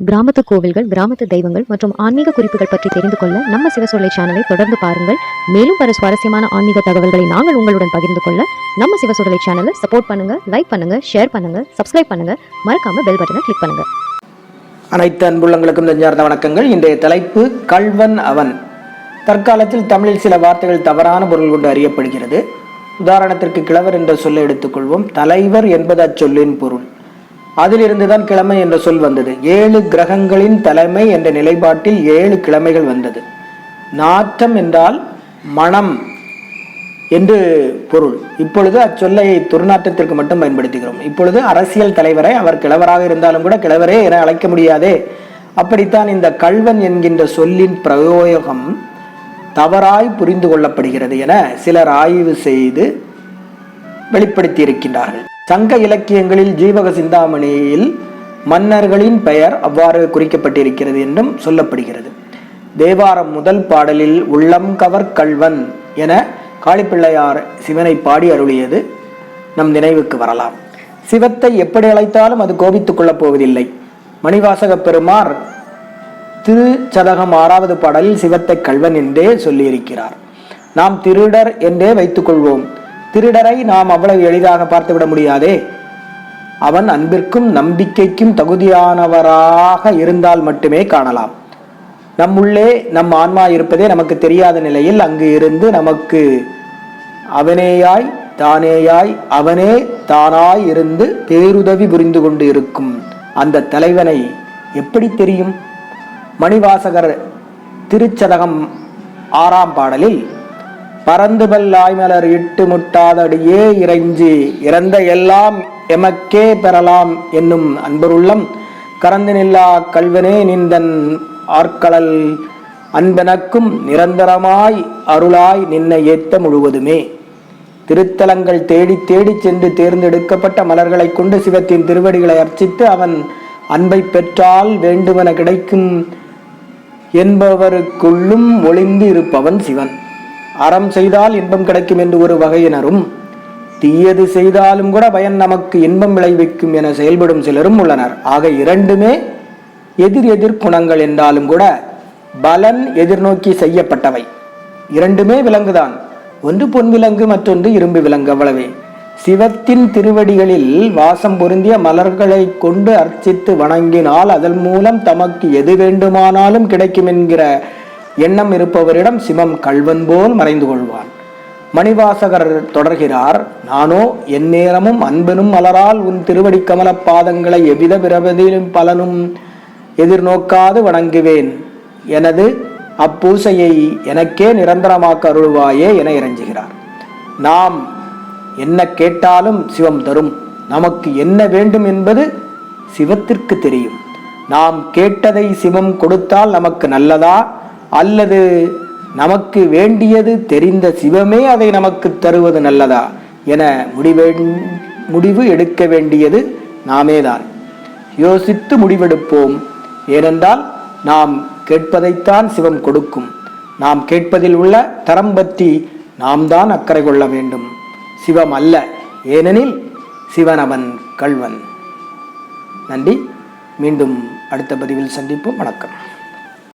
கிராமத்து கோவில்கள் கிராமத்து தெய்வங்கள் மற்றும் ஆன்மீக குறிப்புகள் பற்றி தெரிந்து கொள்ள நம்ம சிவசொல்லை சேனலை தொடர்ந்து பாருங்கள். மேலும் பல சுவாரஸ்யமான ஆன்மீக தகவல்களை நாங்கள் உங்களுடன் பகிர்ந்து கொள்ள நம்ம சிவசொல்லை சேனலை சப்போர்ட் பண்ணுங்க லைக் பண்ணுங்க ஷேர் பண்ணுங்க சப்ஸ்கிரைப் பண்ணுங்க. மறக்காம பெல் பட்டனை கிளிக் பண்ணுங்க. அனைத்து அன்புள்ளங்களுக்கும் நெஞ்சார்ந்த வணக்கங்கள். இன்றைய தலைப்பு கல்வன் அவன். தற்காலத்தில் தமிழில் சில வார்த்தைகள் தவறான பொருள் கொண்டு அறியப்படுகிறது. உதாரணத்திற்கு கிழவர் என்ற சொல்லை எடுத்துக்கொள்வோம். தலைவர் என்பது அச்சொல்லின் பொருள். அதிலிருந்து தான் கிழமை என்ற சொல் வந்தது. ஏழு கிரகங்களின் தலைமை என்ற நிலைப்பாட்டில் ஏழு கிழமைகள் வந்தது. நாற்றம் என்றால் மனம் என்று பொருள். இப்பொழுது அச்சொல்லை துர்நாற்றத்திற்கு மட்டும் பயன்படுத்துகிறோம். இப்பொழுது அரசியல் தலைவரை அவர் கிழவராக இருந்தாலும் கூட கிழவரே என அழைக்க முடியாதே. அப்படித்தான் இந்த கள்வன் என்கின்ற சொல்லின் பிரயோகம் தவறாய் புரிந்து கொள்ளப்படுகிறது என சிலர் ஆய்வு செய்து வெளிப்படுத்தி இருக்கின்றார்கள் சங்க இலக்கியங்களில் ஜீவக சிந்தாமணியில் மன்னர்களின் பெயர் அவ்வாறு குறிக்கப்பட்டிருக்கிறது என்றும் சொல்லப்படுகிறது. தேவாரம் முதல் பாடலில் உள்ளம் கவர் கள்வன் என காளிப்பிள்ளையார் சிவனை பாடி அருளியது நம் நினைவுக்கு வரலாம். சிவத்தை எப்படி அழைத்தாலும் அது கோபித்துக் கொள்ளப் போவதில்லை. மணிவாசக பெருமார் திருச்சதகம் ஆறாவது பாடலில் சிவத்தை கள்வன் என்றே சொல்லியிருக்கிறார். நாம் திருடர் என்றே வைத்துக் கொள்வோம். திருடரை நாம் அவ்வளவு எளிதாக பார்த்துவிட முடியாதே. அவன் அன்பிற்கும் நம்பிக்கைக்கும் தகுதியானவராக இருந்தால் மட்டுமே காணலாம். நம்முள்ளே நம் ஆன்மா இருப்பதே நமக்கு தெரியாத நிலையில் அங்கு இருந்து நமக்கு அவனேயாய் தானேயாய் அவனே தானாய் இருந்து பேருதவி புரிந்து கொண்டு இருக்கும். அந்த தலைவனை எப்படி தெரியும்? மணிவாசகர் திருச்சதகம் ஆறாம் பாடலில் பரந்துபல் ஆய்மலர் இட்டு முட்டாதடியே இறைஞ்சி இறந்த எல்லாம் எமக்கே பெறலாம் என்னும் அன்பருள்ளம். கறந்து நில்லா கல்வனே நிந்தன் ஆற்கலல் அன்பெனக்கும் நிரந்தரமாய் அருளாய் நின்னை ஏத்த முழுவதுமே. திருத்தலங்கள் தேடி தேடி சென்று தேர்ந்தெடுக்கப்பட்ட மலர்களை கொண்டு சிவத்தின் திருவடிகளை அர்ச்சித்து அவன் அன்பை பெற்றால் வேண்டுமென கிடைக்கும் என்பவருக்குள்ளும் ஒளிந்து இருப்பவன் சிவன். அறம் செய்தால் இன்பம் கிடைக்கும் என்று ஒரு வகையினரும் தீயது செய்தாலும் கூட பயன் நமக்கு இன்பம் விளைவிக்கும் என செயல்படும் சிலரும் உள்ளனர். ஆக இரண்டுமே எதிர் எதிர் குணங்கள் என்றாலும் கூட பலன் எதிர்நோக்கி செய்யப்பட்டவை. இரண்டுமே விலங்குதான். ஒன்று பொன் விலங்கு மற்றொன்று இரும்பு விலங்கு அவ்வளவே. சிவத்தின் திருவடிகளில் வாசம் பொருந்திய மலர்களை கொண்டு அர்ச்சித்து வணங்கினால் அதன் மூலம் தமக்கு எது வேண்டுமானாலும் கிடைக்கும் என்கிற எண்ணம் இருப்பவரிடம் சிவம் கல்வன் போல் மறைந்து கொள்வான். மணிவாசகர் தொடர்கிறார் நானோ எந்நேரமும் அன்பனும் மலரால் உன் திருவடி கமல பாதங்களை எவ்வித பிரபதியிலும் பலனும் எதிர்நோக்காது வணங்குவேன். எனது அப்பூசையை எனக்கே நிரந்தரமாக்க அருள்வாயே என இறைஞ்சுகிறார். நாம் என்ன கேட்டாலும் சிவம் தரும். நமக்கு என்ன வேண்டும் என்பது சிவத்திற்கு தெரியும். நாம் கேட்டதை சிவம் கொடுத்தால் நமக்கு நல்லதா? அல்லது நமக்கு வேண்டியது தெரிந்த சிவமே அதை நமக்கு தருவது நல்லதா என முடிவே முடிவு எடுக்க வேண்டியது நாமேதான் யோசித்து முடிவெடுப்போம். ஏனென்றால் நாம் கேட்பதைத்தான் சிவம் கொடுக்கும். நாம் கேட்பதில் உள்ள தரம் பற்றி நாம் தான் அக்கறை கொள்ள வேண்டும். சிவம் அல்ல ஏனெனில் சிவன் அவன் கள்வன். நன்றி. மீண்டும் அடுத்த பதிவில் சந்திப்போம். வணக்கம்.